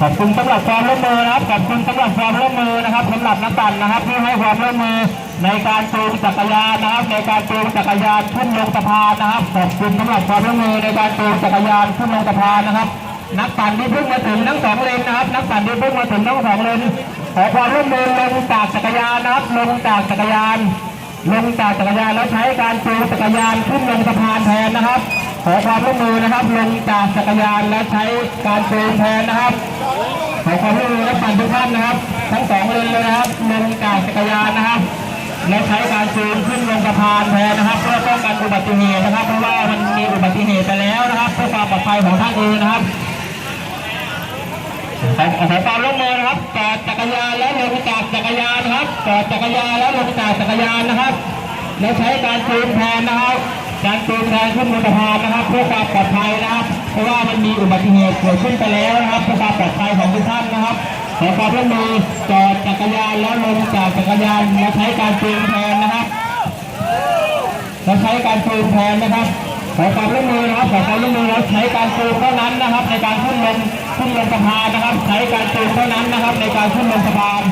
ขอบคุณสำหรับความร่วมมือนะครับ ขอบคุณสำหรับความร่วมมือนะครับสำหรับนักปั่นนะครับที่ให้ความร่วมมือในการจูงจักรยานนะครับ ในการจูงจักรยานขึ้นลงสะพานนะครับ ขอบคุณสำหรับความร่วมมือในการจูงจักรยานขึ้นลงสะพานนะครับ นักปั่นที่พิ่งมาถึงทั้งสองเลนนะครับ นักปั่นที่พิ่งมาถึงทั้งสองเลนขอความร่วมมือลงจากจักรยานนะครับลงจากจักรยาน ลงจากจักรยานแล้วใช้การจูงจักรยานขึ้นลงสะพานแทนนะครับ ขอความร่วมมือนะครับ ลงจากจักรยานและใช้การจูงแทนนะครับขอความร่วมมือนักปั่นทุกท่านนะครับ ทั้งสองเลนเลยนะครับลงจากจักรยานนะครับและใช้การจูงขึ้นลงสะพานแทนนะครับ เพื่อป้องกันอุบัติเหตุนะครับ เพราะว่ามันมีอุบัติเหตุไปแล้วนะครับเพื่อความปลอดภัยของท่านเองนะครับ ขอขอความร่วมมือนะครับจอดจักรยานแล้วลงจากจักรยานนะครับจอดจักรยานแล้วลงจากจักรยานนะครับ และใช้การจูงแทนนะครับ การจูงแทนขึ้นบนสะพานนะครับ เพื่อความปลอดภัยนะครับ เพราะว่ามันมีอุบัติเหตุเกิดขึ้นไปแล้วนะครับเพื่อความปลอดภัยของทุกท่านนะครับขอความร่วมมือจอดจักรยานแล้วลงจากจักรยานและใช้การจูงแทนนะครับและใช้การจูงแทนนะครับ ขอความร่วมมือนะครับขอความร่วมมือแล้วใช้การจูงเท่านั้นนะครับ ในการขึ้นลง ขึ้นลงสะพานนะครับ ใช้การจูนเท่านั้นนะครับในการขึ้นลงสะพาน